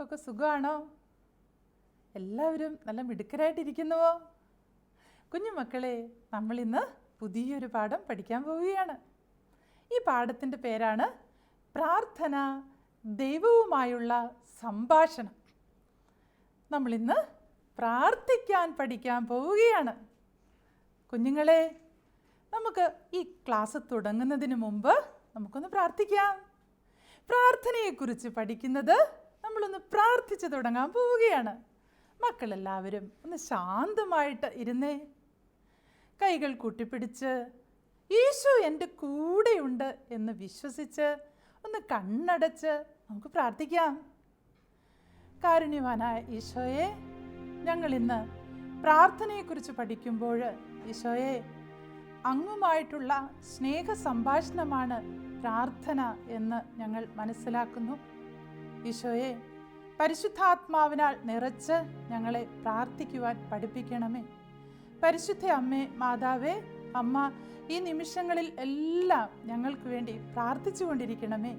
നിങ്ങൾക്കൊക്കെ സുഖമാണോ എല്ലാവരും നല്ല മിടുക്കരായിട്ടിരിക്കുന്നുവോ? കുഞ്ഞുമക്കളെ നമ്മളിന്ന് പുതിയൊരു പാഠം പഠിക്കാൻ പോവുകയാണ്. ഈ പാഠത്തിന്റെ പേരാണ് പ്രാർത്ഥന ദൈവവുമായുള്ള സംഭാഷണം. നമ്മളിന്ന് പ്രാർത്ഥിക്കാൻ പഠിക്കാൻ പോവുകയാണ്. കുഞ്ഞുങ്ങളെ നമുക്ക് ഈ ക്ലാസ് തുടങ്ങുന്നതിന് മുമ്പ് നമുക്കൊന്ന് പ്രാർത്ഥിക്കാം. പ്രാർത്ഥനയെക്കുറിച്ച് പഠിക്കുന്നത് നമ്മളൊന്ന് പ്രാർത്ഥിച്ചു തുടങ്ങാൻ പോവുകയാണ്. മക്കളെല്ലാവരും ഒന്ന് ശാന്തമായിട്ട് ഇരുന്നേ. കൈകൾ കൂട്ടിപ്പിടിച്ച് ഈശോ എന്റെ കൂടെയുണ്ട് എന്ന് വിശ്വസിച്ച് ഒന്ന് കണ്ണടച്ച് നമുക്ക് പ്രാർത്ഥിക്കാം. കാരുണ്യവാനായ ഈശോയെ ഞങ്ങൾ ഇന്ന് പ്രാർത്ഥനയെക്കുറിച്ച് പഠിക്കുമ്പോൾ ഈശോയെ അങ്ങുമായിട്ടുള്ള സ്നേഹ സംഭാഷണമാണ് പ്രാർത്ഥന എന്ന് ഞങ്ങൾ മനസ്സിലാക്കുന്നു. ഈശോയെ പരിശുദ്ധാത്മാവിനാൽ നിറച്ച് ഞങ്ങളെ പ്രാർത്ഥിക്കുവാൻ പഠിപ്പിക്കണമേ. പരിശുദ്ധ അമ്മേ മാതാവേ അമ്മ ഈ നിമിഷങ്ങളിൽ എല്ലാം ഞങ്ങൾക്ക് വേണ്ടി പ്രാർത്ഥിച്ചു കൊണ്ടിരിക്കണമേ.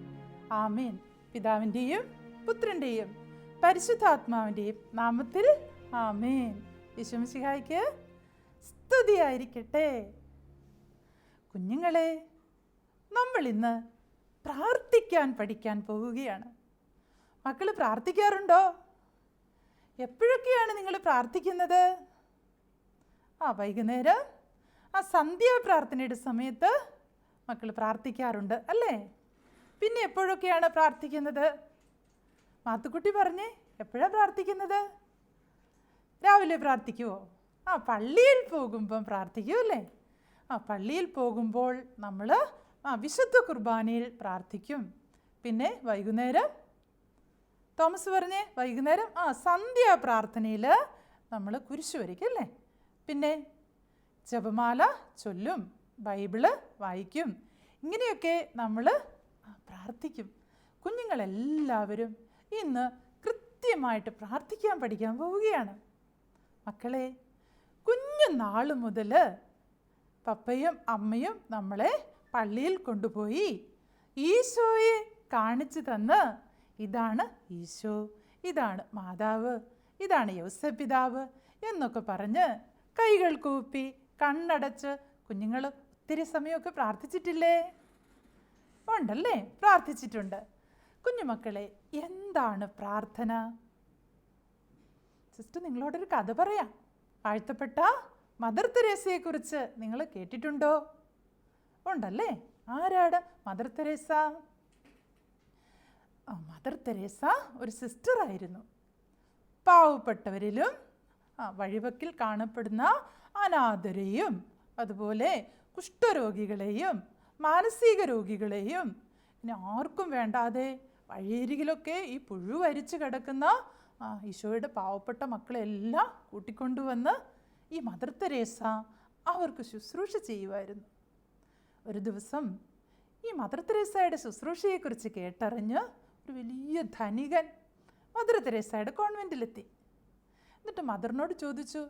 ആമേൻ. പിതാവിന്റെയും പുത്രന്റെയും പരിശുദ്ധാത്മാവിന്റെയും നാമത്തിൽ ആമേൻ. യശുമിശിഹായ്ക്ക് സ്തുതിയായിരിക്കട്ടെ. കുഞ്ഞുങ്ങളെ നമ്മൾ ഇന്ന് പ്രാർത്ഥിക്കാൻ പഠിക്കാൻ പോവുകയാണ് മക്കൾ പ്രാർത്ഥിക്കാറുണ്ടോ? എപ്പോഴൊക്കെയാണ് നിങ്ങൾ പ്രാർത്ഥിക്കുന്നത്? ആ വൈകുന്നേരം. ആ സന്ധ്യാ പ്രാർത്ഥനയുടെ സമയത്ത് മക്കൾ പ്രാർത്ഥിക്കാറുണ്ട് അല്ലേ? പിന്നെ എപ്പോഴൊക്കെയാണ് പ്രാർത്ഥിക്കുന്നത്? മാത്തുക്കുട്ടി പറഞ്ഞേ എപ്പോഴാണ് പ്രാർത്ഥിക്കുന്നത്? രാവിലെ പ്രാർത്ഥിക്കുമോ ആ പള്ളിയിൽ പോകുമ്പം പ്രാർത്ഥിക്കുമല്ലേ ആ പള്ളിയിൽ പോകുമ്പോൾ നമ്മൾ ആ വിശുദ്ധ കുർബാനയിൽ പ്രാർത്ഥിക്കും. പിന്നെ വൈകുന്നേരം തോമസ് പറഞ്ഞേ വൈകുന്നേരം ആ സന്ധ്യാ പ്രാർത്ഥനയിൽ നമ്മൾ കുരിശു വരയ്ക്കും അല്ലേ? പിന്നെ ജപമാല ചൊല്ലും ബൈബിൾ വായിക്കും ഇങ്ങനെയൊക്കെ നമ്മൾ പ്രാർത്ഥിക്കും. കുഞ്ഞുങ്ങളെല്ലാവരും ഇന്ന് കൃത്യമായിട്ട് പ്രാർത്ഥിക്കാൻ പഠിക്കാൻ പോവുകയാണ്. മക്കളെ കുഞ്ഞു നാൾ മുതൽ പപ്പയും അമ്മയും നമ്മളെ പള്ളിയിൽ കൊണ്ടുപോയി ഈശോയെ കാണിച്ചു തന്ന് ഇതാണ് ഈശോ ഇതാണ് മാതാവ് ഇതാണ് യൗസപിതാവ് എന്നൊക്കെ പറഞ്ഞ് കൈകൾ കൂപ്പി കണ്ണടച്ച് കുഞ്ഞുങ്ങൾ ഒത്തിരി സമയമൊക്കെ പ്രാർത്ഥിച്ചിട്ടില്ലേ? ഉണ്ടല്ലേ? പ്രാർത്ഥിച്ചിട്ടുണ്ട്. കുഞ്ഞുമക്കളെ എന്താണ് പ്രാർത്ഥന? സിസ്റ്റർ നിങ്ങളോടൊരു കഥ പറയാം. വാഴ്ത്തപ്പെട്ട മദർ തെരേസയെക്കുറിച്ച് നിങ്ങൾ കേട്ടിട്ടുണ്ടോ? ഉണ്ടല്ലേ? ആരാണ് മദർ തെരേസ? മദർ തെരേസ ഒരു സിസ്റ്റർ ആയിരുന്നു. പാവപ്പെട്ടവരിലും വഴിവക്കിൽ കാണപ്പെടുന്ന അനാഥരെയും അതുപോലെ കുഷ്ഠരോഗികളെയും മാനസിക രോഗികളെയും ഇനി ആർക്കും വേണ്ടാതെ വഴിയരികിലൊക്കെ ഈ പുഴു വരിച്ചു കിടക്കുന്ന ഈശോയുടെ പാവപ്പെട്ട മക്കളെല്ലാം കൂട്ടിക്കൊണ്ടുവന്ന് ഈ മദർ തെരേസ അവർക്ക് ശുശ്രൂഷ ചെയ്യുമായിരുന്നു. ഒരു ദിവസം ഈ മദർ തെരേസയുടെ ശുശ്രൂഷയെക്കുറിച്ച് കേട്ടറിഞ്ഞ് ഒരു വലിയ ധനികൻ മദർ തെരേസയുടെ കോൺവെന്റിലെത്തി എന്നിട്ട് മദറിനോട് ചോദിച്ചു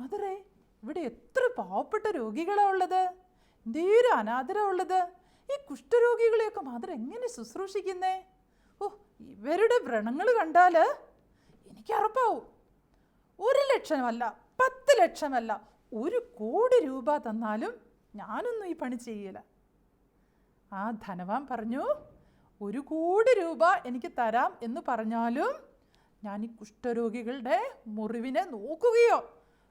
മദറേ ഇവിടെ എത്ര പാവപ്പെട്ട രോഗികളാണ് ഉള്ളത്? എന്തേലും അനാഥരാ ഉള്ളത്? ഈ കുഷ്ഠരോഗികളെയൊക്കെ മദർ എങ്ങനെ ശുശ്രൂഷിക്കുന്നേ? ഓ ഇവരുടെ വ്രണങ്ങൾ കണ്ടാൽ എനിക്ക് അറപ്പാവും. ഒരു ലക്ഷമല്ല പത്ത് ലക്ഷമല്ല ഒരു കോടി രൂപ തന്നാലും ഞാനൊന്നും ഈ പണി ചെയ്യില്ല. ആ ധനവാൻ പറഞ്ഞു ഒരു കോടി രൂപ എനിക്ക് തരാം എന്ന് പറഞ്ഞാലും ഞാൻ ഈ കുഷ്ഠരോഗികളുടെ മുറിവിനെ നോക്കുകയോ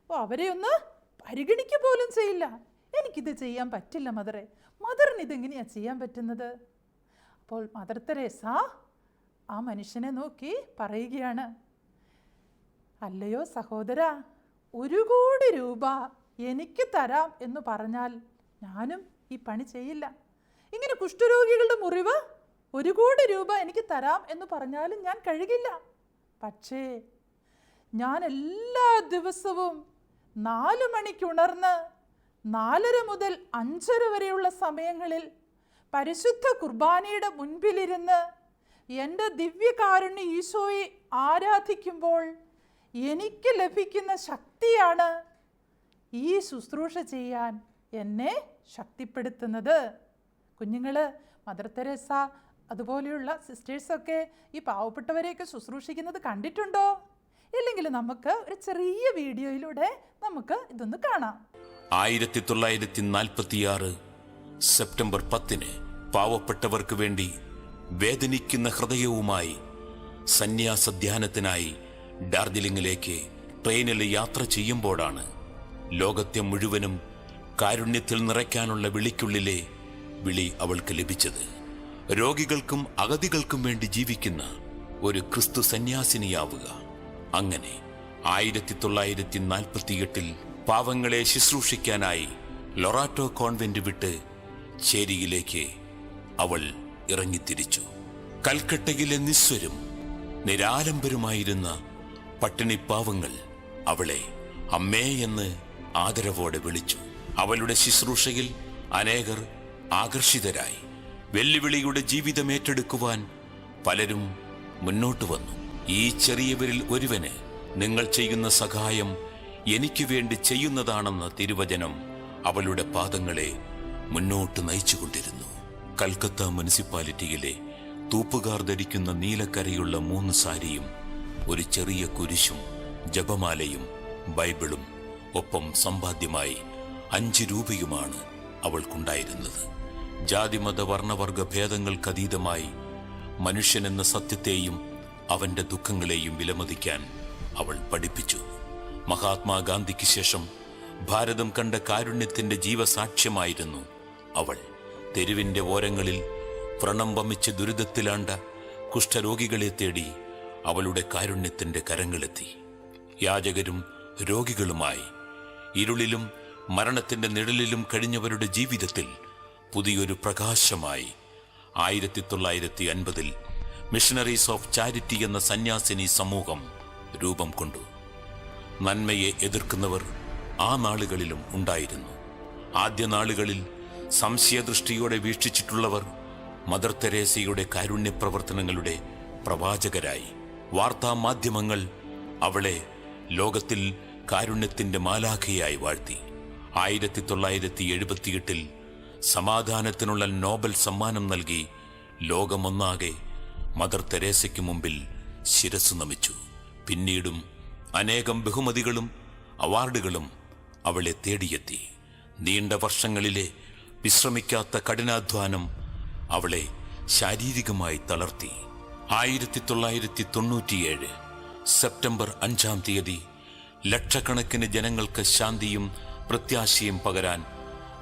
ഓ അവരെ ഒന്ന് പരിഗണിക്കുക പോലും ചെയ്യില്ല. എനിക്കിത് ചെയ്യാൻ പറ്റില്ല മദറെ. മദറിന് ഇതെങ്ങനെയാണ് ചെയ്യാൻ പറ്റുന്നത്? അപ്പോൾ മദർ തെരേസ ആ മനുഷ്യനെ നോക്കി പറയുകയാണ് അല്ലയോ സഹോദര ഒരു കോടി രൂപ എനിക്ക് തരാം എന്ന് പറഞ്ഞാൽ ഞാനും ഈ പണി ചെയ്യില്ല. ഇങ്ങനെ കുഷ്ഠരോഗികളുടെ മുറിവ് ഒരു കോടി രൂപ എനിക്ക് തരാം എന്ന് പറഞ്ഞാലും ഞാൻ കഴുകില്ല. പക്ഷേ ഞാൻ എല്ലാ ദിവസവും നാല് മണിക്ക് ഉണർന്ന് നാലര മുതൽ അഞ്ചര വരെയുള്ള സമയങ്ങളിൽ പരിശുദ്ധ കുർബാനയുടെ മുൻപിലിരുന്ന് എന്റെ ദിവ്യകാരുണ്യ ഈശോയെ ആരാധിക്കുമ്പോൾ എനിക്ക് ലഭിക്കുന്ന ശക്തിയാണ് ഈ ശുശ്രൂഷ ചെയ്യാൻ എന്നെ ശക്തിപ്പെടുത്തുന്നത്. കുഞ്ഞുങ്ങൾ മദർ തെരേസ അതുപോലെയുള്ള സിസ്റ്റേഴ്സൊക്കെ ഈ പാവപ്പെട്ടവരെയൊക്കെ ശുശ്രൂഷിക്കുന്നത് കണ്ടിട്ടുണ്ടോ? ഇല്ലെങ്കിൽ നമുക്ക് ഒരു ചെറിയ വീഡിയോയിലൂടെ നമുക്ക് ഇതൊന്ന് കാണാം. ആയിരത്തി തൊള്ളായിരത്തി നാൽപ്പത്തിയാറ് സെപ്റ്റംബർ പത്തിന് പാവപ്പെട്ടവർക്ക് വേണ്ടി വേദനിക്കുന്ന ഹൃദയവുമായി സന്യാസ ധ്യാനത്തിനായി ഡാർജിലിംഗിലേക്ക് ട്രെയിനിൽ യാത്ര ചെയ്യുമ്പോഴാണ് ലോകത്തെ മുഴുവനും കാരുണ്യത്തിൽ നിറയ്ക്കാനുള്ള വിളിക്കുള്ളിലെ വിളി അവൾക്ക് ലഭിച്ചത്. രോഗികൾക്കും അഗതികൾക്കും വേണ്ടി ജീവിക്കുന്ന ഒരു ക്രിസ്തു സന്യാസിനിയാവുക. അങ്ങനെ ആയിരത്തി തൊള്ളായിരത്തി നാൽപ്പത്തിയെട്ടിൽ പാവങ്ങളെ ശുശ്രൂഷിക്കാനായി ലൊറാറ്റോ കോൺവെന്റ് വിട്ട് ചേരിയിലേക്ക് അവൾ ഇറങ്ങിത്തിരിച്ചു. കൽക്കട്ടയിലെ നിസ്വരും നിരാലംബരുമായിരുന്ന പട്ടിണിപ്പാവങ്ങൾ അവളെ അമ്മേ എന്ന് ആദരവോടെ വിളിച്ചു. അവളുടെ ശുശ്രൂഷയിൽ അനേകർ ആകർഷിതരായി. വെല്ലുവിളിയുടെ ജീവിതം ഏറ്റെടുക്കുവാൻ പലരും മുന്നോട്ട് വന്നു. ഈ ചെറിയവരിൽ ഒരുവന് നിങ്ങൾ ചെയ്യുന്ന സഹായം എനിക്ക് വേണ്ടി ചെയ്യുന്നതാണെന്ന തിരുവചനം അവളുടെ പാദങ്ങളെ മുന്നോട്ട് നയിച്ചുകൊണ്ടിരുന്നു. കൽക്കത്ത മുനിസിപ്പാലിറ്റിയിലെ തൂപ്പുകാർ ധരിക്കുന്ന നീലക്കരയുള്ള മൂന്ന് സാരിയും ഒരു ചെറിയ കുരിശും ജപമാലയും ബൈബിളും ഒപ്പം സമ്പാദ്യമായി അഞ്ച് രൂപയുമാണ് അവൾക്കുണ്ടായിരുന്നത്. ജാതിമത വർണവർഗ ഭേദങ്ങൾക്കതീതമായി മനുഷ്യനെന്ന സത്യത്തെയും അവന്റെ ദുഃഖങ്ങളെയും വിലമതിക്കാൻ അവൾ പഠിപ്പിച്ചു. മഹാത്മാഗാന്ധിക്ക് ശേഷം ഭാരതം കണ്ട കാരുണ്യത്തിന്റെ ജീവസാക്ഷ്യമായിരുന്നു അവൾ. തെരുവിന്റെ ഓരങ്ങളിൽ വ്രണം വമിച്ച് ദുരിതത്തിലാണ്ട കുഷ്ഠരോഗികളെ തേടി അവളുടെ കാരുണ്യത്തിന്റെ കരങ്ങളെത്തി. യാചകരും രോഗികളുമായി ഇരുളിലും മരണത്തിന്റെ നിഴലിലും കഴിഞ്ഞവരുടെ ജീവിതത്തിൽ പുതിയൊരു പ്രകാശമായി. ആയിരത്തി തൊള്ളായിരത്തി അൻപതിൽ മിഷണറീസ് ഓഫ് ചാരിറ്റി എന്ന സന്യാസിനി സമൂഹം രൂപം കൊണ്ടു. നന്മയെ എതിർക്കുന്നവർ ആ നാളുകളിലും ഉണ്ടായിരുന്നു. ആദ്യ നാളുകളിൽ സംശയദൃഷ്ടിയോടെ വീക്ഷിച്ചിട്ടുള്ളവർ മദർ തെരേസയുടെ കാരുണ്യ പ്രവർത്തനങ്ങളുടെ പ്രവാചകരായി. വാർത്താ മാധ്യമങ്ങൾ അവളെ ലോകത്തിൽ കാരുണ്യത്തിന്റെ മാലാഖയായി വാഴ്ത്തി. ആയിരത്തി തൊള്ളായിരത്തി എഴുപത്തിയെട്ടിൽ സമാധാനത്തിനുള്ള നോബൽ സമ്മാനം നൽകി ലോകമൊന്നാകെ മദർ തെരേസയ്ക്ക് മുമ്പിൽ ശിരസ് നമിച്ചു. പിന്നീടും അനേകം ബഹുമതികളും അവാർഡുകളും അവളെ തേടിയെത്തി. നീണ്ട വർഷങ്ങളിലെ വിശ്രമിക്കാത്ത കഠിനാധ്വാനം അവളെ ശാരീരികമായി തളർത്തി. ആയിരത്തി തൊള്ളായിരത്തി തൊണ്ണൂറ്റിയേഴ് സെപ്റ്റംബർ അഞ്ചാം തീയതി ലക്ഷക്കണക്കിന് ജനങ്ങൾക്ക് ശാന്തിയും പ്രത്യാശയും പകരാൻ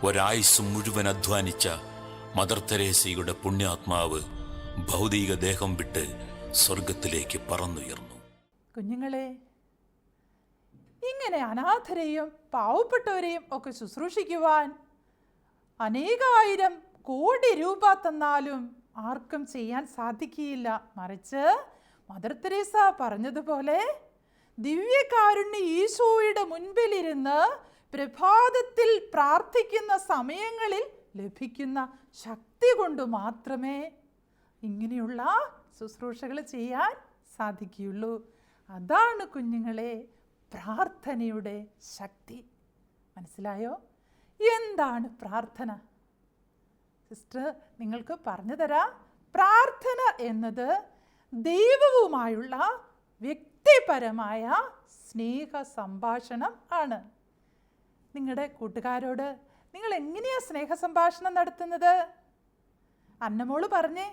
ഒരായുസ്സും മുഴുവൻ അധ്വാനിച്ച മദർ തെരേസയുടെ പുണ്യാത്മാവ് ഭൗതിക ദേഹം വിട്ട് സ്വർഗത്തിലേക്ക് പറന്നുയർന്നു. കുഞ്ഞുങ്ങളെ ഇങ്ങനെ അനാഥരെയും പാവപ്പെട്ടവരെയും ഒക്കെ ശുശ്രൂഷിക്കുവാൻ അനേകായിരം കോടി രൂപ തന്നാലും ആർക്കും ചെയ്യാൻ സാധിക്കുകയില്ല. മറിച്ച് മദർ തെരേസ പറഞ്ഞതുപോലെ ദിവ്യകാരുണ്യ ഈശോയുടെ മുൻപിലിരുന്ന് പ്രഭാതത്തിൽ പ്രാർത്ഥിക്കുന്ന സമയങ്ങളിൽ ലഭിക്കുന്ന ശക്തി കൊണ്ട് മാത്രമേ ഇങ്ങനെയുള്ള ശുശ്രൂഷകൾ ചെയ്യാൻ സാധിക്കുകയുള്ളൂ. അതാണ് കുഞ്ഞുങ്ങളെ പ്രാർത്ഥനയുടെ ശക്തി. മനസ്സിലായോ? എന്താണ് പ്രാർത്ഥന? സിസ്റ്റർ നിങ്ങൾക്ക് പറഞ്ഞു തരാം. പ്രാർത്ഥന എന്നത് ദൈവവുമായുള്ള വ്യക്തിപരമായ സ്നേഹ സംഭാഷണം ആണ്. നിങ്ങളുടെ കൂട്ടുകാരോട് നിങ്ങൾ എങ്ങനെയാ സ്നേഹ സംഭാഷണം നടത്തുന്നത്? അന്നമോൾ പറഞ്ഞേ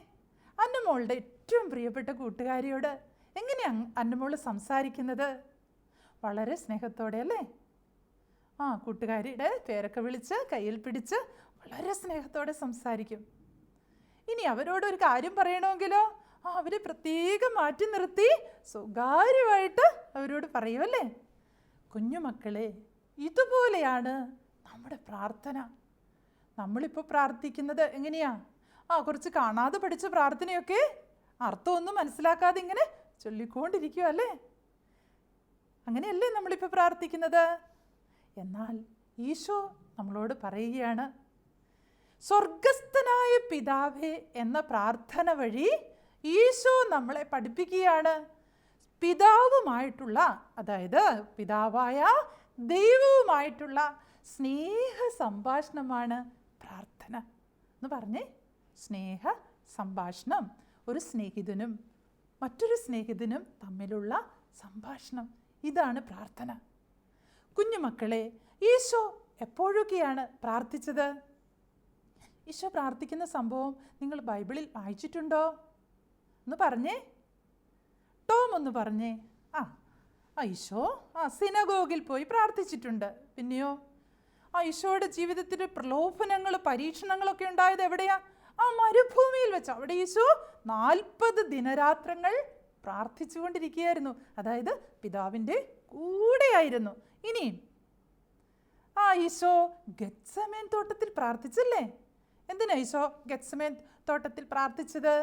അന്നമോളുടെ ഏറ്റവും പ്രിയപ്പെട്ട കൂട്ടുകാരിയോട് എങ്ങനെയാണ് അന്നമോൾ സംസാരിക്കുന്നത്? വളരെ സ്നേഹത്തോടെ അല്ലേ? ആ കൂട്ടുകാരിയുടെ പേരൊക്കെ വിളിച്ച് കയ്യിൽ പിടിച്ച് വളരെ സ്നേഹത്തോടെ സംസാരിക്കും. ഇനി അവരോട് ഒരു കാര്യം പറയണമെങ്കിലോ? ആ അവരെ പ്രത്യേകം മാറ്റി നിർത്തി സ്വകാര്യമായിട്ട് അവരോട് പറയുമല്ലേ കുഞ്ഞുമക്കളെ ഇതുപോലെയാണ് നമ്മുടെ പ്രാർത്ഥന. നമ്മളിപ്പോൾ പ്രാർത്ഥിക്കുന്നത് എങ്ങനെയാ? ആ കുറച്ച് കാണാതെ പഠിച്ച പ്രാർത്ഥനയൊക്കെ അർത്ഥമൊന്നും മനസ്സിലാക്കാതെ ഇങ്ങനെ ചൊല്ലിക്കൊണ്ടിരിക്കുക അല്ലേ? അങ്ങനെയല്ലേ നമ്മളിപ്പോൾ പ്രാർത്ഥിക്കുന്നത്? എന്നാൽ ഈശോ നമ്മളോട് പറയുകയാണ് സ്വർഗസ്ഥനായ പിതാവേ എന്ന പ്രാർത്ഥന വഴി ഈശോ നമ്മളെ പഠിപ്പിക്കുകയാണ്. പിതാവുമായിട്ടുള്ള അതായത് പിതാവായ ദൈവവുമായിട്ടുള്ള സ്നേഹ സംഭാഷണമാണ് പ്രാർത്ഥന. എന്ന് പറഞ്ഞേ സ്നേഹ സംഭാഷണം ഒരു സ്നേഹിതനും മറ്റൊരു സ്നേഹിതനും തമ്മിലുള്ള സംഭാഷണം. ഇതാണ് പ്രാർത്ഥന. കുഞ്ഞുമക്കളെ ഈശോ എപ്പോഴൊക്കെയാണ് പ്രാർത്ഥിച്ചത്? ഈശോ പ്രാർത്ഥിക്കുന്ന സംഭവം നിങ്ങൾ ബൈബിളിൽ വായിച്ചിട്ടുണ്ടോ? എന്ന് പറഞ്ഞേ ടോം ഒന്ന് പറഞ്ഞേ ആ ഈശോ ആ സിനഗോഗിൽ പോയി പ്രാർത്ഥിച്ചിട്ടുണ്ട്. പിന്നെയോ ആ ഈശോയുടെ ജീവിതത്തിൽ പ്രലോഭനങ്ങൾ പരീക്ഷണങ്ങളൊക്കെ ഉണ്ടായത് എവിടെയാ? ആ മരുഭൂമിയിൽ വെച്ച്. അവിടെ ഈശോ നാൽപ്പത് ദിനരാത്രങ്ങൾ പ്രാർത്ഥിച്ചുകൊണ്ടിരിക്കുകയായിരുന്നു. അതായത് പിതാവിന്റെ കൂടെയായിരുന്നു. ഇനിയും ആ ഈശോ ഗത്സമേൻ തോട്ടത്തിൽ പ്രാർത്ഥിച്ചല്ലേ? എന്തിനാ ഈശോ ഗത്സമേൻ തോട്ടത്തിൽ പ്രാർത്ഥിച്ചത്?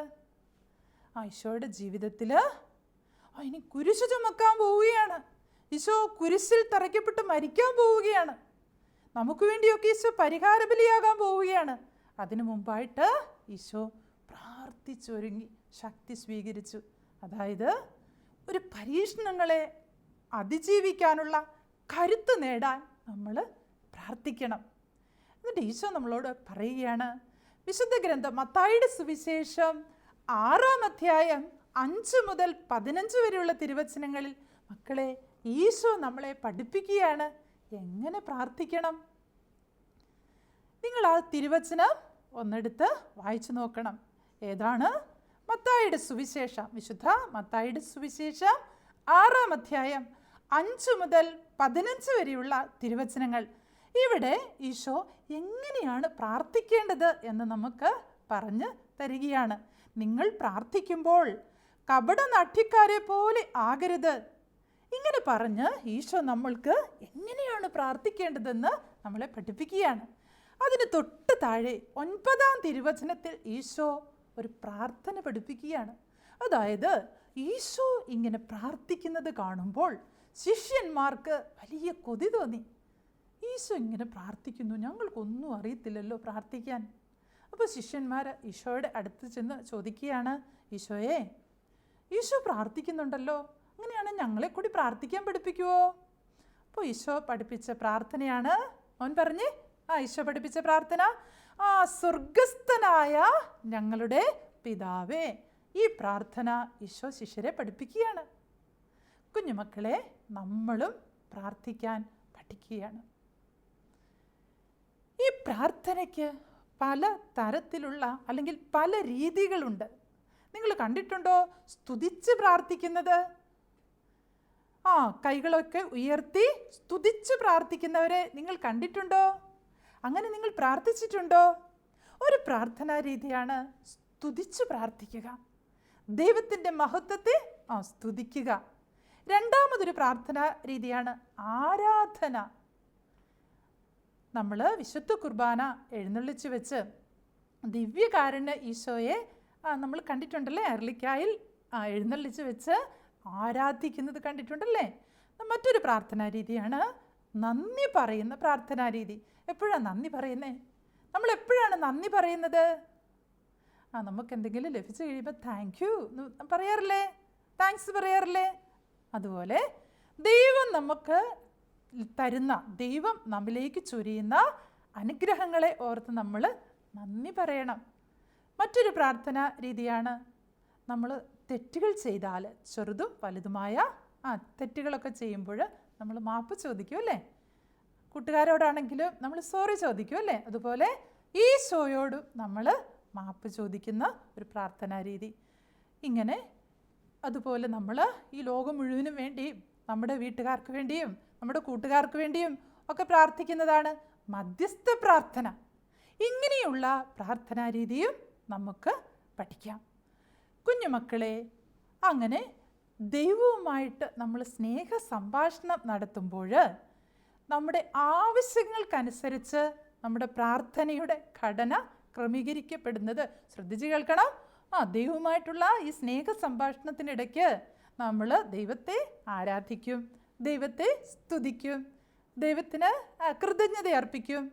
ആ ഈശോയുടെ ജീവിതത്തിൽ ഇനി കുരിശ് ചുമക്കാൻ പോവുകയാണ്. ഈശോ കുരിശിൽ തറയ്ക്കപ്പെട്ട് മരിക്കാൻ പോവുകയാണ്. നമുക്ക് വേണ്ടിയൊക്കെ ഈശോ പരിഹാരബലിയാകാൻ പോവുകയാണ്. അതിനു മുമ്പായിട്ട് ഈശോ പ്രാർത്ഥിച്ചൊരുങ്ങി ശക്തി സ്വീകരിച്ചു. അതായത് ഒരു പരീക്ഷണങ്ങളെ അതിജീവിക്കാനുള്ള കരുത്ത് നേടാൻ നമ്മൾ പ്രാർത്ഥിക്കണം. എന്നിട്ട് ഈശോ നമ്മളോട് പറയുകയാണ് വിശുദ്ധ ഗ്രന്ഥം മത്തായിയുടെ സുവിശേഷം ആറാം അധ്യായം അഞ്ച് മുതൽ പതിനഞ്ച് വരെയുള്ള തിരുവചനങ്ങളിൽ മക്കളെ ഈശോ നമ്മളെ പഠിപ്പിക്കുകയാണ്. എങ്ങനെ പ്രാർത്ഥിക്കണം? നിങ്ങൾ ആ തിരുവചനം ഒന്നെടുത്ത് വായിച്ചു നോക്കണം. ഏതാണ്? മത്തായിയുടെ സുവിശേഷം വിശുദ്ധ മത്തായിയുടെ സുവിശേഷം ആറാം അധ്യായം അഞ്ച് മുതൽ പതിനഞ്ച് വരെയുള്ള തിരുവചനങ്ങൾ. ഇവിടെ ഈശോ എങ്ങനെയാണ് പ്രാർത്ഥിക്കേണ്ടത് എന്ന് നമുക്ക് പറഞ്ഞ് തരികയാണ്. നിങ്ങൾ പ്രാർത്ഥിക്കുമ്പോൾ കപട നാട്ടിക്കാരെ പോലെ ആകരുത്. ഇങ്ങനെ പറഞ്ഞ് ഈശോ നമ്മൾക്ക് എങ്ങനെയാണ് പ്രാർത്ഥിക്കേണ്ടതെന്ന് നമ്മളെ പഠിപ്പിക്കുകയാണ്. അതിന് തൊട്ട് താഴെ ഒൻപതാം തിരുവചനത്തിൽ ഈശോ ഒരു പ്രാർത്ഥന പഠിപ്പിക്കുകയാണ്. അതായത് ഈശോ ഇങ്ങനെ പ്രാർത്ഥിക്കുന്നത് കാണുമ്പോൾ ശിഷ്യന്മാർക്ക് വലിയ കൊതി തോന്നി. ഈശോ ഇങ്ങനെ പ്രാർത്ഥിക്കുന്നു ഞങ്ങൾക്കൊന്നും അറിയത്തില്ലല്ലോ പ്രാർത്ഥിക്കാൻ. അപ്പോൾ ശിഷ്യന്മാർ ഈശോയുടെ അടുത്ത് ചെന്ന് ചോദിക്കുകയാണ് ഈശോയെ ഈശോ പ്രാർത്ഥിക്കുന്നുണ്ടല്ലോ. അങ്ങനെയാണെങ്കിൽ ഞങ്ങളെ കൂടി പ്രാർത്ഥിക്കാൻ പഠിപ്പിക്കുവോ? അപ്പോൾ ഈശോ പഠിപ്പിച്ച പ്രാർത്ഥനയാണ് അവൻ പറഞ്ഞേ ആ ഈശോ പഠിപ്പിച്ച പ്രാർത്ഥന ആ സ്വർഗസ്ഥനായ ഞങ്ങളുടെ പിതാവേ ഈ പ്രാർത്ഥന ഈശോ ശിഷ്യരെ പഠിപ്പിക്കുകയാണ്. കുഞ്ഞുമക്കളെ നമ്മളും പ്രാർത്ഥിക്കാൻ പഠിക്കുകയാണ്. ഈ പ്രാർത്ഥനയ്ക്ക് പല തരത്തിലുള്ള അല്ലെങ്കിൽ പല രീതികളുണ്ട്. നിങ്ങൾ കണ്ടിട്ടുണ്ടോ? സ്തുതിച്ച് പ്രാർത്ഥിക്കുന്നത്. ആ കൈകളൊക്കെ ഉയർത്തി സ്തുതിച്ച് പ്രാർത്ഥിക്കുന്നവരെ നിങ്ങൾ കണ്ടിട്ടുണ്ടോ? അങ്ങനെ നിങ്ങൾ പ്രാർത്ഥിച്ചിട്ടുണ്ടോ? ഒരു പ്രാർത്ഥനാ രീതിയാണ് സ്തുതിച്ച് പ്രാർത്ഥിക്കുക. ദൈവത്തിന്റെ മഹത്വത്തെ ആ സ്തുതിക്കുക. രണ്ടാമതൊരു പ്രാർത്ഥനാ രീതിയാണ് ആരാധന. നമ്മൾ വിശുദ്ധ കുർബാന എഴുന്നള്ളിച്ച് വെച്ച് ദിവ്യകാരുണ്യ ഈശോയെ നമ്മൾ കണ്ടിട്ടുണ്ടല്ലേ? അരളിക്കായിൽ എഴുന്നള്ളിച്ച് വെച്ച് ആരാധിക്കുന്നത് കണ്ടിട്ടുണ്ടല്ലേ? മറ്റൊരു പ്രാർത്ഥനാ രീതിയാണ് നന്ദി പറയുന്ന പ്രാർത്ഥനാ രീതി. എപ്പോഴാണ് നന്ദി പറയുന്നത് നമ്മൾ എപ്പോഴാണ് നന്ദി പറയുന്നത്? ആ നമുക്ക് എന്തെങ്കിലും ലഭിച്ചു കഴിയുമ്പോൾ താങ്ക് യു പറയാറില്ലേ? താങ്ക്സ് പറയാറില്ലേ? അതുപോലെ ദൈവം നമുക്ക് തരുന്ന ദൈവം നമ്മിലേക്ക് ചൊരിയുന്ന അനുഗ്രഹങ്ങളെ ഓർത്ത് നമ്മൾ നന്ദി പറയണം. മറ്റൊരു പ്രാർത്ഥന രീതിയാണ്. നമ്മൾ തെറ്റുകൾ ചെയ്താൽ ചെറുതും വലുതുമായ ആ തെറ്റുകളൊക്കെ ചെയ്യുമ്പോൾ നമ്മൾ മാപ്പ് ചോദിക്കും അല്ലേ? കൂട്ടുകാരോടാണെങ്കിലും നമ്മൾ സോറി ചോദിക്കും അല്ലേ? അതുപോലെ ഈശോയോടും നമ്മൾ മാപ്പ് ചോദിക്കുന്ന ഒരു പ്രാർത്ഥനാ രീതി. ഇങ്ങനെ അതുപോലെ നമ്മൾ ഈ ലോകം മുഴുവനും വേണ്ടിയും നമ്മുടെ വീട്ടുകാർക്ക് വേണ്ടിയും നമ്മുടെ കൂട്ടുകാർക്ക് വേണ്ടിയും ഒക്കെ പ്രാർത്ഥിക്കുന്നതാണ് മധ്യസ്ഥ പ്രാർത്ഥന. ഇങ്ങനെയുള്ള പ്രാർത്ഥനാ രീതിയും നമുക്ക് പഠിക്കാം. കുഞ്ഞുമക്കളെ അങ്ങനെ ദൈവവുമായിട്ട് നമ്മൾ സ്നേഹ സംഭാഷണം നടത്തുമ്പോൾ നമ്മുടെ ആവശ്യങ്ങൾക്കനുസരിച്ച് നമ്മുടെ പ്രാർത്ഥനയുടെ ഘടന ക്രമീകരിക്കപ്പെടുന്നത് ശ്രദ്ധിച്ച് കേൾക്കണം. ആ ദൈവവുമായിട്ടുള്ള ഈ സ്നേഹ സംഭാഷണത്തിനിടയ്ക്ക് നമ്മൾ ദൈവത്തെ ആരാധിക്കും ദൈവത്തെ സ്തുതിക്കും ദൈവത്തിന് കൃതജ്ഞത അർപ്പിക്കും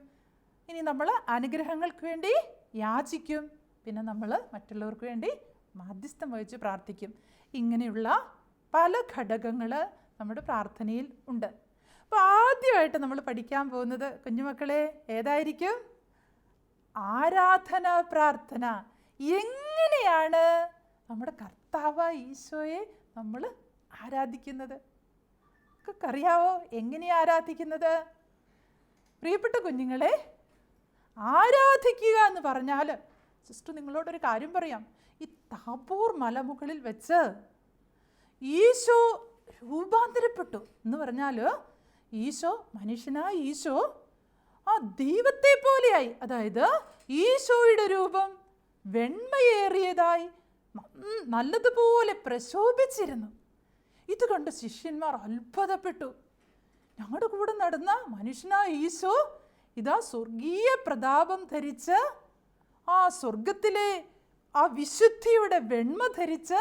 ഇനി നമ്മൾ അനുഗ്രഹങ്ങൾക്ക് വേണ്ടി യാചിക്കും. പിന്നെ നമ്മൾ മറ്റുള്ളവർക്ക് വേണ്ടി മാധ്യസ്ഥം വഹിച്ച് പ്രാർത്ഥിക്കും. ഇങ്ങനെയുള്ള പല ഘടകങ്ങൾ നമ്മുടെ പ്രാർത്ഥനയിൽ ഉണ്ട്. അപ്പോൾ ആദ്യമായിട്ട് നമ്മൾ പഠിക്കാൻ പോകുന്നത് കുഞ്ഞുമക്കളെ ഏതായിരിക്കും? ആരാധന പ്രാർത്ഥന. എങ്ങനെയാണ് നമ്മുടെ കർത്താവ് ഈശോയെ നമ്മൾ ആരാധിക്കുന്നത്? അറിയാവോ എങ്ങനെയാണ് ആരാധിക്കുന്നത്? പ്രിയപ്പെട്ട കുഞ്ഞുങ്ങളെ ആരാധിക്കുക എന്ന് പറഞ്ഞാൽ സിസ്റ്റർ നിങ്ങളോടൊരു കാര്യം പറയാം. ഈ താപൂർ മലമുകളിൽ വെച്ച് ഈശോ രൂപാന്തരപ്പെട്ടു. എന്ന് പറഞ്ഞാൽ ഈശോ മനുഷ്യനായ ഈശോ ആ ദൈവത്തെ പോലെയായി. അതായത് ഈശോയുടെ രൂപം വെണ്മയേറിയതായി നല്ലതുപോലെ പ്രശോഭിച്ചിരുന്നു. ഇത് കണ്ട് ശിഷ്യന്മാർ അത്ഭുതപ്പെട്ടു. ഞങ്ങളുടെ കൂടെ നടന്ന മനുഷ്യനായ ഈശോ ഇതാ സ്വർഗീയ പ്രതാപം ധരിച്ച് ആ സ്വർഗത്തിലെ ആ വിശുദ്ധിയുടെ വെണ്മ ധരിച്ച്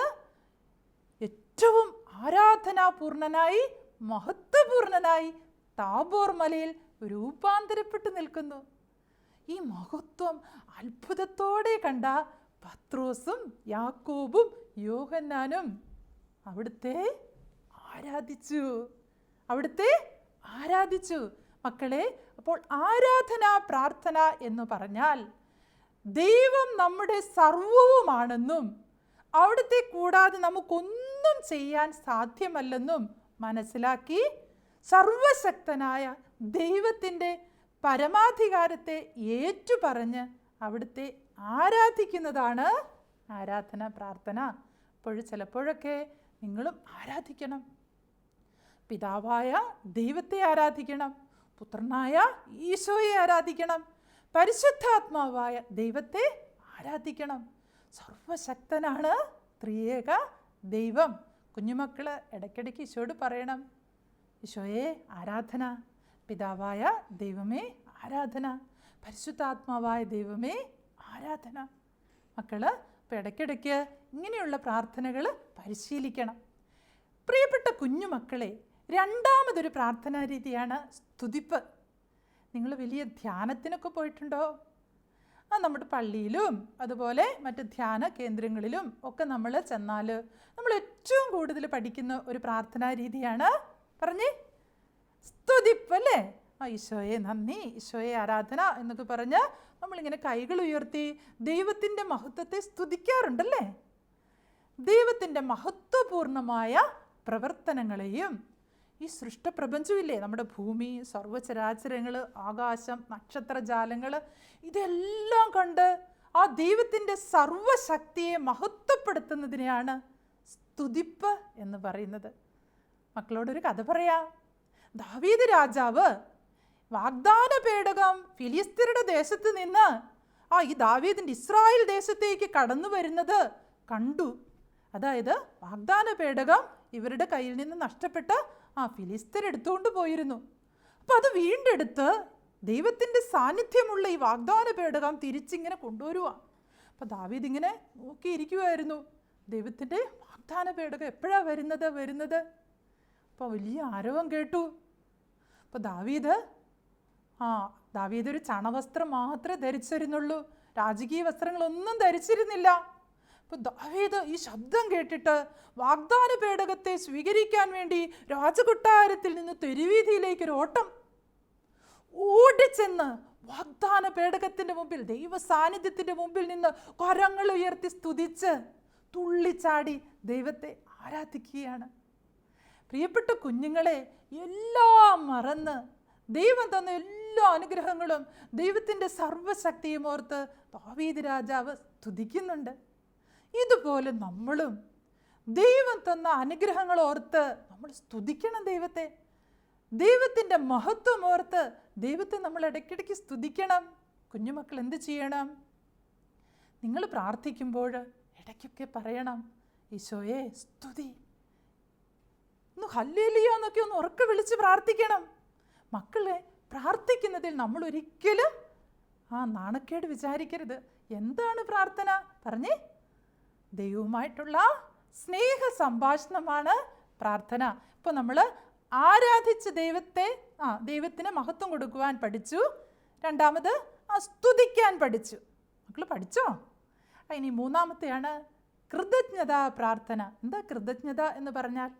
ഏറ്റവും ആരാധനാപൂർണനായി മഹത്വപൂർണനായി താബോർ മലയിൽ രൂപാന്തരപ്പെട്ടു നിൽക്കുന്നു. ഈ മഹത്വം അത്ഭുതത്തോടെ കണ്ട പത്രോസും യാക്കോബും യോഹന്നാനും അവിടുത്തെ ആരാധിച്ചു. അവിടുത്തെ ആരാധിച്ചു. മക്കളെ അപ്പോൾ ആരാധന പ്രാർത്ഥന എന്ന് പറഞ്ഞാൽ ദൈവം നമ്മുടെ സർവവുമാണെന്നും അവിടുത്തെ കൂടാതെ നമുക്കൊന്നും ചെയ്യാൻ സാധ്യമല്ലെന്നും മനസ്സിലാക്കി സർവശക്തനായ ദൈവത്തിന്റെ പരമാധികാരത്തെ ഏറ്റുപറഞ്ഞ് അവിടുത്തെ ആരാധിക്കുന്നതാണ് ആരാധന പ്രാർത്ഥന. അപ്പോൾ ചിലപ്പോഴൊക്കെ നിങ്ങളും ആരാധിക്കണം. പിതാവായ ദൈവത്തെ ആരാധിക്കണം. പുത്രനായ ഈശോയെ ആരാധിക്കണം. പരിശുദ്ധാത്മാവായ ദൈവത്തെ ആരാധിക്കണം. സർവശക്തനാണ് ത്രിയേക ദൈവം. കുഞ്ഞുമക്കൾ ഇടയ്ക്കിടയ്ക്ക് ഈശോട് പറയണം ഈശോയെ ആരാധന. പിതാവായ ദൈവമേ ആരാധന. പരിശുദ്ധാത്മാവായ ദൈവമേ ആരാധന. മക്കൾ ഇപ്പോൾ ഇടയ്ക്കിടയ്ക്ക് ഇങ്ങനെയുള്ള പ്രാർത്ഥനകൾ പരിശീലിക്കണം. പ്രിയപ്പെട്ട കുഞ്ഞുമക്കളെ രണ്ടാമതൊരു പ്രാർത്ഥനാ രീതിയാണ് സ്തുതിപ്പ്. നിങ്ങൾ വലിയ ധ്യാനത്തിനൊക്കെ പോയിട്ടുണ്ടോ? ആ നമ്മുടെ പള്ളിയിലും അതുപോലെ മറ്റ് ധ്യാന കേന്ദ്രങ്ങളിലും ഒക്കെ നമ്മൾ ചെന്നാൽ നമ്മൾ ഏറ്റവും കൂടുതൽ പഠിക്കുന്ന ഒരു പ്രാർത്ഥനാ രീതിയാണ്. പറഞ്ഞേ. സ്തുതിപ്പല്ലേ ആ ഈശോയെ നന്ദി ഈശോയെ ആരാധന എന്നൊക്കെ പറഞ്ഞ് നമ്മളിങ്ങനെ കൈകൾ ഉയർത്തി ദൈവത്തിന്റെ മഹത്വത്തെ സ്തുതിക്കാറുണ്ടല്ലേ? ദൈവത്തിന്റെ മഹത്വപൂർണമായ പ്രവർത്തനങ്ങളെയും ഈ സൃഷ്ടപ്രപഞ്ചമില്ലേ? നമ്മുടെ ഭൂമി സർവചരാചരങ്ങൾ ആകാശം നക്ഷത്രജാലങ്ങൾ ഇതെല്ലാം കണ്ട് ആ ദൈവത്തിന്റെ സർവശക്തിയെ മഹത്വപ്പെടുത്തുന്നതിനെയാണ് സ്തുതിപ്പ് എന്ന് പറയുന്നത്. മക്കളോടൊരു കഥ പറയാം. ദാവീദ് രാജാവ് വാഗ്ദാന പേടകം ഫിലിസ്തീനയുടെ ദേശത്ത് നിന്ന് ആ ഈ ദാവീദിന്റെ ഇസ്രായേൽ ദേശത്തേക്ക് കടന്നു വരുന്നത് കണ്ടു. അതായത് വാഗ്ദാന പേടകം ഇവരുടെ കയ്യിൽ നിന്ന് നഷ്ടപ്പെട്ട് ആ ഫിലിസ്തീൻ എടുത്തുകൊണ്ട് പോയിരുന്നു. അപ്പം അത് വീണ്ടെടുത്ത് ദൈവത്തിന്റെ സാന്നിധ്യമുള്ള ഈ വാഗ്ദാന പേടകം തിരിച്ചിങ്ങനെ കൊണ്ടുവരുക അപ്പം ദാവീദ് ഇങ്ങനെ നോക്കിയിരിക്കുമായിരുന്നു ദൈവത്തിന്റെ വാഗ്ദാന പേടകം എപ്പോഴാണ് വരുന്നത് വരുന്നത്? അപ്പോൾ വലിയ ആരവം കേട്ടു. അപ്പോൾ ദാവീദ് ആ ദാവീദ് ഒരു ചണവസ്ത്രം മാത്രമേ ധരിച്ചിരുന്നുള്ളൂ. രാജകീയ വസ്ത്രങ്ങളൊന്നും ധരിച്ചിരുന്നില്ല. അപ്പോൾ ദാവീദ് ഈ ശബ്ദം കേട്ടിട്ട് വാഗ്ദാന പേടകത്തെ സ്വീകരിക്കാൻ വേണ്ടി രാജകൊട്ടാരത്തിൽ നിന്ന് തെരുവീതിയിലേക്ക് ഒരു ഓട്ടം ഓടിച്ചെന്ന് വാഗ്ദാന പേടകത്തിന്റെ മുമ്പിൽ ദൈവ സാന്നിധ്യത്തിന്റെ മുമ്പിൽ നിന്ന് കരങ്ങൾ ഉയർത്തി സ്തുതിച്ച് തുള്ളിച്ചാടി ദൈവത്തെ ആരാധിക്കുകയാണ്. പ്രിയപ്പെട്ട കുഞ്ഞുങ്ങളെ എല്ലാം മറന്ന് ദൈവം തന്ന എല്ലാ അനുഗ്രഹങ്ങളും ദൈവത്തിന്റെ സർവശക്തിയും ഓർത്ത് ദാവീദ് രാജാവ് സ്തുതിക്കുന്നുണ്ട്. ഇതുപോലെ നമ്മളും ദൈവം തന്ന അനുഗ്രഹങ്ങൾ ഓർത്ത് നമ്മൾ സ്തുതിക്കണം ദൈവത്തെ. ദൈവത്തിന്റെ മഹത്വം ഓർത്ത് ദൈവത്തെ നമ്മൾ ഇടയ്ക്കിടയ്ക്ക് സ്തുതിക്കണം. കുഞ്ഞുമക്കൾ എന്ത് ചെയ്യണം? നിങ്ങൾ പ്രാർത്ഥിക്കുമ്പോൾ ഇടയ്ക്കൊക്കെ പറയണം ഈശോയെ സ്തുതി. ഒന്ന് ഹല്ലേലിയോ എന്നൊക്കെ ഒന്ന് ഉറക്കെ വിളിച്ച് പ്രാർത്ഥിക്കണം. മക്കളെ പ്രാർത്ഥിക്കുന്നതിൽ നമ്മൾ ഒരിക്കലും ആ നാണക്കേട് വിചാരിക്കരുത്. എന്താണ് പ്രാർത്ഥന? പറഞ്ഞേ. ദൈവവുമായിട്ടുള്ള സ്നേഹ സംഭാഷണമാണ് പ്രാർത്ഥന. ഇപ്പോൾ നമ്മൾ ആരാധിച്ച് ദൈവത്തെ ആ ദൈവത്തിന് മഹത്വം കൊടുക്കുവാൻ പഠിച്ചു. രണ്ടാമത് സ്തുതിക്കാൻ പഠിച്ചു. മക്കൾ പഠിച്ചോ? ഇനി മൂന്നാമത്തെയാണ് കൃതജ്ഞത പ്രാർത്ഥന. എന്താ കൃതജ്ഞത എന്ന് പറഞ്ഞാൽ?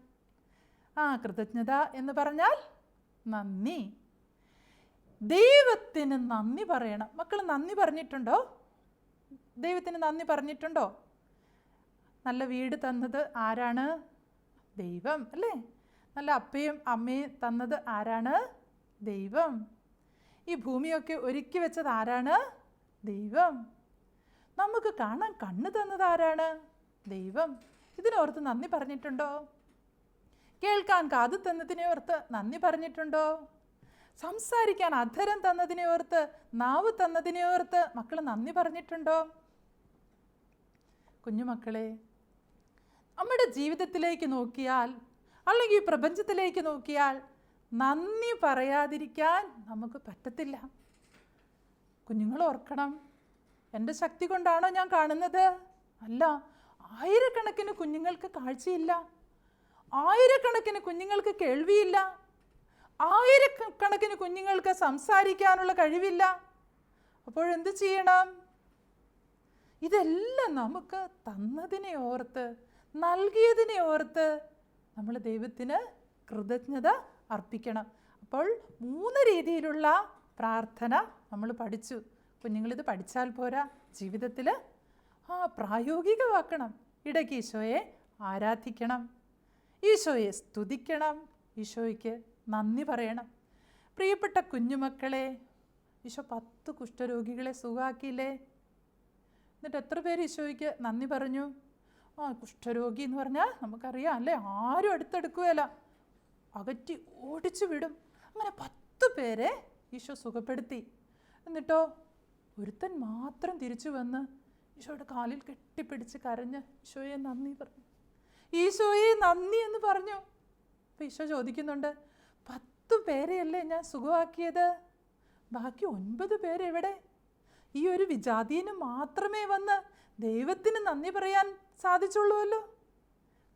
ആ കൃതജ്ഞത എന്ന് പറഞ്ഞാൽ നന്ദി. ദൈവത്തിന് നന്ദി പറയണം. മക്കൾ നന്ദി പറഞ്ഞിട്ടുണ്ടോ? ദൈവത്തിന് നന്ദി പറഞ്ഞിട്ടുണ്ടോ? നല്ല വീട് തന്നത് ആരാണ്? ദൈവം അല്ലേ? നല്ല അപ്പയും അമ്മയും തന്നത് ആരാണ്? ദൈവം. ഈ ഭൂമിയൊക്കെ ഒരുക്കി വെച്ചത് ആരാണ്? ദൈവം. നമുക്ക് കാണാൻ കണ്ണ് തന്നത് ആരാണ്? ദൈവം. ഇതിനോർത്ത് നന്ദി പറഞ്ഞിട്ടുണ്ടോ? കേൾക്കാൻ കാത് തന്നതിനെ ഓർത്ത് നന്ദി പറഞ്ഞിട്ടുണ്ടോ? സംസാരിക്കാൻ അധരം തന്നതിനെ ഓർത്ത് നാവ് തന്നതിനെ ഓർത്ത് മക്കൾ നന്ദി പറഞ്ഞിട്ടുണ്ടോ? കുഞ്ഞുമക്കളെ നമ്മുടെ ജീവിതത്തിലേക്ക് നോക്കിയാൽ അല്ലെങ്കിൽ പ്രപഞ്ചത്തിലേക്ക് നോക്കിയാൽ നന്ദി പറയാതിരിക്കാൻ നമുക്ക് പറ്റത്തില്ല. കുഞ്ഞുങ്ങൾ ഓർക്കണം എന്റെ ശക്തി കൊണ്ടാണോ ഞാൻ കാണുന്നത്? അല്ല ആയിരക്കണക്കിന് കുഞ്ഞുങ്ങൾക്ക് കാഴ്ചയില്ല. ആയിരക്കണക്കിന് കുഞ്ഞുങ്ങൾക്ക് കേൾവിയില്ല. ആയിരക്കണക്കിന് കുഞ്ഞുങ്ങൾക്ക് സംസാരിക്കാനുള്ള കഴിവില്ല. അപ്പോഴെന്ത് ചെയ്യണം? ഇതെല്ലാം നമുക്ക് തന്നതിനെ ഓർത്ത് നൽകിയതിനെ ഓർത്ത് നമ്മൾ ദൈവത്തിന് കൃതജ്ഞത അർപ്പിക്കണം. അപ്പോൾ മൂന്ന് രീതിയിലുള്ള പ്രാർത്ഥന നമ്മൾ പഠിച്ചു. കുഞ്ഞുങ്ങളിത് പഠിച്ചാൽ പോരാ. ജീവിതത്തിൽ ആ പ്രായോഗികമാക്കണം. ഇടയ്ക്ക് ഈശോയെ ആരാധിക്കണം. ഈശോയെ സ്തുതിക്കണം. ഈശോയ്ക്ക് നന്ദി പറയണം. പ്രിയപ്പെട്ട കുഞ്ഞുമക്കളെ ഈശോ പത്ത് കുഷ്ഠരോഗികളെ സുഖാക്കിയില്ലേ? എന്നിട്ട് എത്ര പേര് ഈശോയ്ക്ക് നന്ദി പറഞ്ഞു? ആ കുഷ്ഠരോഗി എന്ന് പറഞ്ഞാൽ നമുക്കറിയാം അല്ലേ? ആരും അടുത്തെടുക്കുകയല്ല അകറ്റി ഓടിച്ചു വിടും. അങ്ങനെ പത്ത് പേരെ ഈശോ സുഖപ്പെടുത്തി. എന്നിട്ടോ ഒരുത്തൻ മാത്രം തിരിച്ചു വന്ന് ഈശോയുടെ കാലിൽ കെട്ടിപ്പിടിച്ച് കരഞ്ഞ് ഈശോയെ നന്ദി പറഞ്ഞു. ഈശോയെ നന്ദി എന്ന് പറഞ്ഞു. അപ്പം ഈശോ ചോദിക്കുന്നുണ്ട് പത്ത് പേരെയല്ലേ ഞാൻ സുഖമാക്കിയത്? ബാക്കി ഒൻപത് പേരെവിടെ? ഈ ഒരു വിജാതീന് മാത്രമേ വന്ന് ദൈവത്തിന് നന്ദി പറയാൻ സാധിച്ചുള്ളൂവല്ലോ.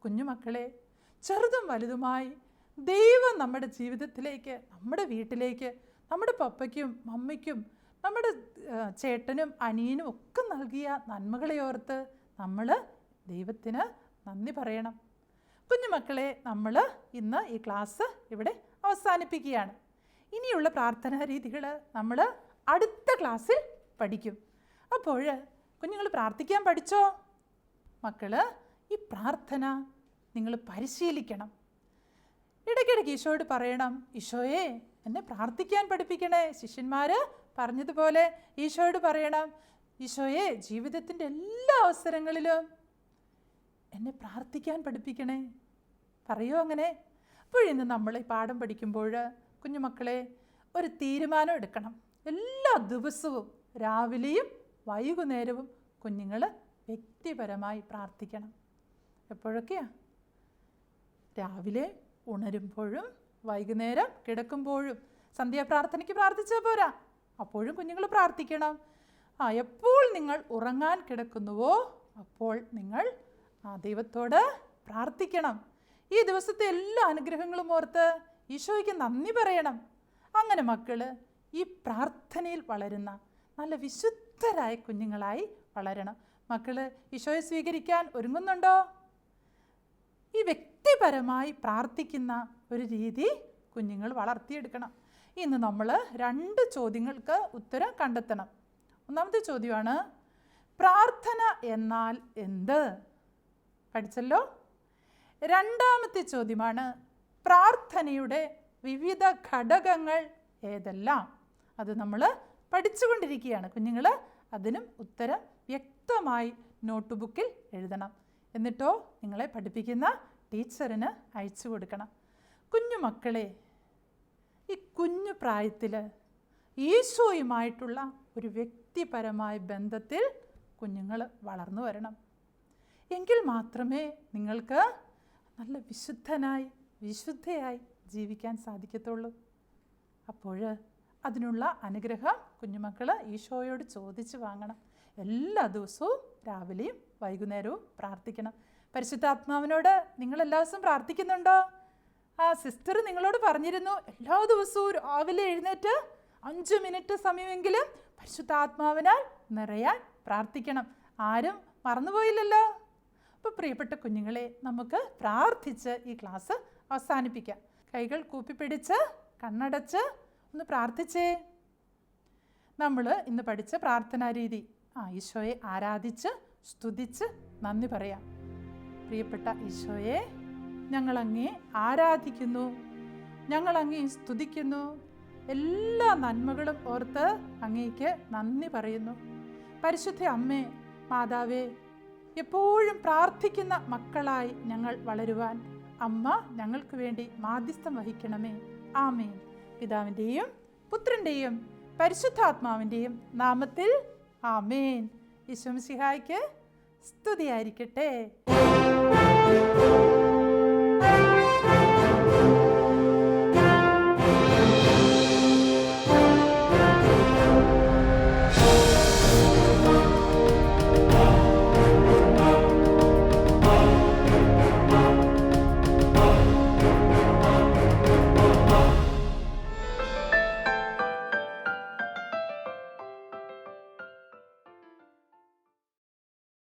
കുഞ്ഞുമക്കളെ ചെറുതും വലുതുമായി ദൈവം നമ്മുടെ ജീവിതത്തിലേക്ക് നമ്മുടെ വീട്ടിലേക്ക് നമ്മുടെ പപ്പയ്ക്കും മമ്മിക്കും നമ്മുടെ ചേട്ടനും അനിയനും ഒക്കെ നൽകിയ നന്മകളെ ഓർത്ത് നമ്മൾ ദൈവത്തിന് നന്ദി പറയണം. കുഞ്ഞുമക്കളെ നമ്മൾ ഇന്ന് ഈ ക്ലാസ് ഇവിടെ അവസാനിപ്പിക്കുകയാണ്. ഇനിയുള്ള പ്രാർത്ഥനാ രീതികൾ നമ്മൾ അടുത്ത ക്ലാസ്സിൽ പഠിക്കും. അപ്പോൾ കുഞ്ഞുങ്ങൾ പ്രാർത്ഥിക്കാൻ പഠിച്ചോ? മക്കൾ ഈ പ്രാർത്ഥന നിങ്ങൾ പരിശീലിക്കണം. ഇടയ്ക്കിടയ്ക്ക് ഈശോയോട് പറയണം ഈശോയെ എന്നെ പ്രാർത്ഥിക്കാൻ പഠിപ്പിക്കണേ. ശിഷ്യന്മാർ പറഞ്ഞതുപോലെ ഈശോയോട് പറയണം ഈശോയെ ജീവിതത്തിന്റെ എല്ലാ അവസരങ്ങളിലും എന്നെ പ്രാർത്ഥിക്കാൻ പഠിപ്പിക്കണേ. പറയോ അങ്ങനെ? അപ്പോഴിന്ന് നമ്മൾ ഈ പാഠം പഠിക്കുമ്പോൾ കുഞ്ഞുമക്കളെ ഒരു തീരുമാനം എടുക്കണം. എല്ലാ ദിവസവും രാവിലെയും വൈകുന്നേരവും കുഞ്ഞുങ്ങൾ വ്യക്തിപരമായി പ്രാർത്ഥിക്കണം. എപ്പോഴൊക്കെയാ? രാവിലെ ഉണരുമ്പോഴും വൈകുന്നേരം കിടക്കുമ്പോഴും സന്ധ്യാപ്രാർത്ഥനയ്ക്ക് പ്രാർത്ഥിച്ചാൽ പോരാ. അപ്പോഴും കുഞ്ഞുങ്ങൾ പ്രാർത്ഥിക്കണം. ആ എപ്പോൾ നിങ്ങൾ ഉറങ്ങാൻ കിടക്കുന്നുവോ അപ്പോൾ നിങ്ങൾ ആ ദൈവത്തോട് പ്രാർത്ഥിക്കണം. ഈ ദിവസത്തെ എല്ലാ അനുഗ്രഹങ്ങളും ഓർത്ത് ഈശോയ്ക്ക് നന്ദി പറയണം. അങ്ങനെ മക്കൾ ഈ പ്രാർത്ഥനയിൽ വളരുന്ന നല്ല വിശുദ്ധരായ കുഞ്ഞുങ്ങളായി വളരണം. മക്കൾ ഈശോയെ സ്വീകരിക്കാൻ ഒരുങ്ങുന്നുണ്ടോ? ഈ വ്യക്തിപരമായി പ്രാർത്ഥിക്കുന്ന ഒരു രീതി കുഞ്ഞുങ്ങൾ വളർത്തിയെടുക്കണം. ഇന്ന് നമ്മൾ രണ്ട് ചോദ്യങ്ങൾക്ക് ഉത്തരം കണ്ടെത്തണം. ഒന്നാമത്തെ ചോദ്യമാണ് പ്രാർത്ഥന എന്നാൽ എന്ത്? പഠിച്ചല്ലോ. രണ്ടാമത്തെ ചോദ്യമാണ് പ്രാർത്ഥനയുടെ വിവിധ ഘടകങ്ങൾ ഏതെല്ലാം? അത് നമ്മൾ പഠിച്ചുകൊണ്ടിരിക്കുകയാണ്. കുഞ്ഞുങ്ങൾ അതിനും ഉത്തരം വ്യക്തമായി നോട്ട് ബുക്കിൽ എഴുതണം. എന്നിട്ടോ നിങ്ങളെ പഠിപ്പിക്കുന്ന ടീച്ചറിന് അയച്ചു കൊടുക്കണം. കുഞ്ഞു മക്കളെ ഈ കുഞ്ഞു പ്രായത്തിൽ ഈശോയുമായിട്ടുള്ള ഒരു വ്യക്തിപരമായ ബന്ധത്തിൽ കുഞ്ഞുങ്ങൾ വളർന്നു വരണം. എങ്കിൽ മാത്രമേ നിങ്ങൾക്ക് നല്ല വിശുദ്ധനായി വിശുദ്ധയായി ജീവിക്കാൻ സാധിക്കത്തുള്ളൂ. അപ്പോൾ അതിനുള്ള അനുഗ്രഹം കുഞ്ഞുമക്കൾ ഈശോയോട് ചോദിച്ച് വാങ്ങണം. എല്ലാ ദിവസവും രാവിലെയും വൈകുന്നേരവും പ്രാർത്ഥിക്കണം. പരിശുദ്ധാത്മാവിനോട് നിങ്ങൾ എല്ലാ ദിവസവും പ്രാർത്ഥിക്കുന്നുണ്ടോ? ആ സിസ്റ്റർ നിങ്ങളോട് പറഞ്ഞിരുന്നു എല്ലാ ദിവസവും രാവിലെ എഴുന്നേറ്റ് അഞ്ച് മിനിറ്റ് സമയമെങ്കിലും പരിശുദ്ധാത്മാവിനാൽ നിറയാൻ പ്രാർത്ഥിക്കണം. ആരും മറന്നുപോയില്ലല്ലോ. അപ്പോൾ പ്രിയപ്പെട്ട കുഞ്ഞുങ്ങളെ നമുക്ക് പ്രാർത്ഥിച്ച് ഈ ക്ലാസ് അവസാനിപ്പിക്കാം. കൈകൾ കൂപ്പിപ്പിടിച്ച് കണ്ണടച്ച് ഒന്ന് പ്രാർത്ഥിച്ചേ. നമ്മൾ ഇന്ന് പഠിച്ച പ്രാർത്ഥനാ രീതി ആ ഈശോയെ ആരാധിച്ച് സ്തുതിച്ച് നന്ദി പറയാം. പ്രിയപ്പെട്ട ഈശോയെ ഞങ്ങളങ്ങേ ആരാധിക്കുന്നു. ഞങ്ങളങ്ങേ സ്തുതിക്കുന്നു. എല്ലാ നന്മകളും ഓർത്ത് അങ്ങേക്ക് നന്ദി പറയുന്നു. പരിശുദ്ധ അമ്മേ മാതാവേ എപ്പോഴും പ്രാർത്ഥിക്കുന്ന മക്കളായി ഞങ്ങൾ വളരുവാൻ അമ്മ ഞങ്ങൾക്ക് വേണ്ടി മാധ്യസ്ഥം വഹിക്കണമേ. ആമേൻ. പിതാവിന്റെയും പുത്രന്റെയും പരിശുദ്ധാത്മാവിന്റെയും നാമത്തിൽ ആമേൻ. ഈശ്വംസിഹായ്ക്ക് സ്തുതിയായിരിക്കട്ടെ.